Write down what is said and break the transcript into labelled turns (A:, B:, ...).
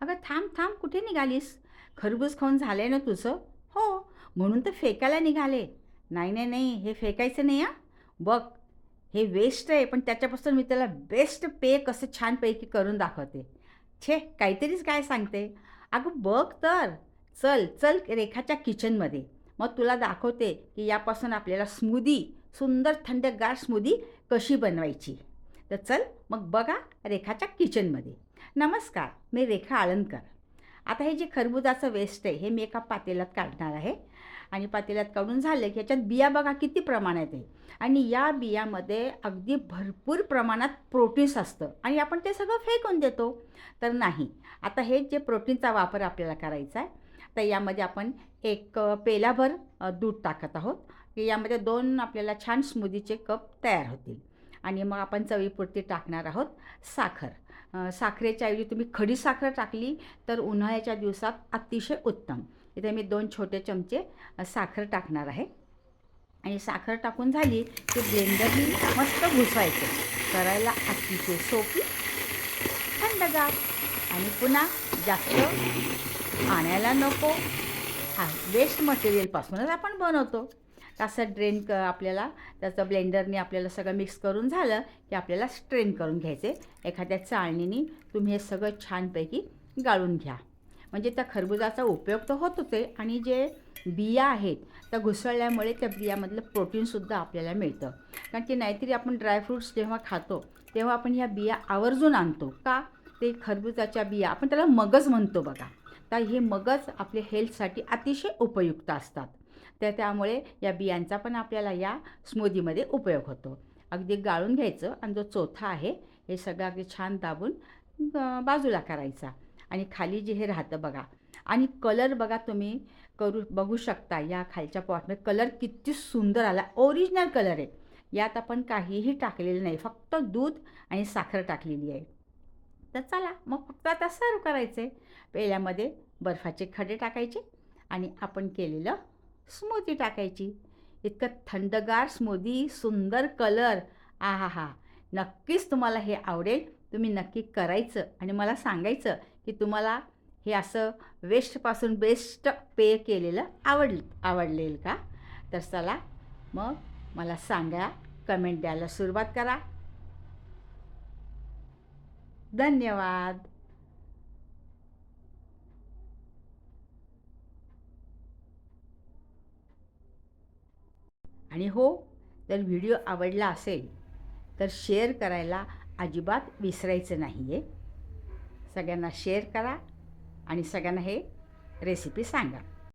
A: अगं थांब थांब कुठे निघालीस? खरबूज खाऊन झालंय ना तुझं? हो म्हणून तर फेकायला निघाले. नाही नाही नाही हे फेकायचं नाही हां. बघ हे वेस्ट आहे पण त्याच्यापासून मी त्याला बेस्ट पे कसं छानपैकी करून दाखवते. छे काहीतरीच काय सांगते? अगं बघ तर चल चल रेखाच्या किचनमध्ये मग तुला दाखवते की यापासून आपल्याला स्मूदी सुंदर थंडगार स्मूदी कशी बनवायची. तर चल मग बघा रेखाच्या किचनमध्ये नमस्कार मी रेखा आळंदकर. आता हे जे खरबुजाचं वेस्ट आहे हे मी एका पातेल्यात काढणार आहे. आणि पातेल्यात काढून झालं की ह्याच्यात बिया बघा किती प्रमाणात आहे. आणि या बियामध्ये अगदी भरपूर प्रमाणात प्रोटीन्स असतं. आणि आपण ते सगळं फेकून देतो. तर नाही. आता हे जे प्रोटीनचा वापर आपल्याला करायचा आहे तर यामध्ये आपण एक पेलाभर दूध टाकत आहोत. की यामध्ये दोन आपल्याला छान स्मूदीचे कप तयार होतील. आणि मग आपण चवीपुरती टाकणार आहोत साखर. साखरेच्या ऐवजी तुम्ही खडी साखर टाकली तर उन्हाळ्याच्या दिवसात अतिशय उत्तम. इथे मी दोन छोटे चमचे साखर टाकणार आहे. आणि साखर टाकून झाली की ब्लेंडरनी मस्त घुसवायचं. करायला अतिशय सोपी थंडगार आणि पुन्हा जास्त आणायला नको. हा वेस्ट मटेरियलपासूनच आपण बनवतो. तसं ड्रेन क आपल्याला त्याचं ब्लेंडरने आपल्याला सगळं मिक्स करून झालं की आपल्याला स्ट्रेन करून घ्यायचे. एखाद्या चाळणीने तुम्ही हे सगळं छानपैकी गाळून घ्या. म्हणजे त्या खरबुजाचा उपयोग तर होत होते आणि जे बिया आहेत त्या घुसळल्यामुळे त्या बियामधलं प्रोटीनसुद्धा आपल्याला मिळतं. कारण की नाहीतरी आपण ड्रायफ्रूट्स जेव्हा खातो तेव्हा आपण ह्या बिया आवर्जून आणतो. का? ते खरबुजाच्या बिया आपण त्याला मगज म्हणतो बघा. तर हे मगज आपल्या हेल्थसाठी अतिशय उपयुक्त असतात. तर त्यामुळे या बियांचा पण आपल्याला या स्मूदीमध्ये उपयोग होतो. अगदी गाळून घ्यायचं आणि जो चोथा आहे हे सगळं अगदी छान दाबून बाजूला करायचा. आणि खाली जे हे राहतं बघा. आणि कलर बघा तुम्ही करू बघू शकता या खालच्या पॉटमध्ये कलर किती सुंदर आला. ओरिजिनल कलर आहे. यात आपण काहीही टाकलेलं नाही. फक्त दूध आणि साखर टाकलेली आहे. तर चला मग फक्त आता सर्व करायचे पेल्यामध्ये बर्फाचे खडे टाकायचे आणि आपण केलेलं स्मूदी टाकायची. इतकं थंडगार स्मूदी सुंदर कलर. आ हा हा नक्कीच तुम्हाला हे आवडेल. तुम्ही नक्की करायचं आणि मला सांगायचं की तुम्हाला हे असं वेस्टपासून बेस्ट पेय केलेलं आवड आवडलेल का? तर चला मग मला सांगा कमेंट द्यायला सुरुवात करा. धन्यवाद. आणि हो जर व्हिडिओ आवडला असेल तर शेअर करायला अजिबात विसरायचं नाही आहे सगळ्यांना शेअर करा आणि सगळ्यांना हे रेसिपी सांगा.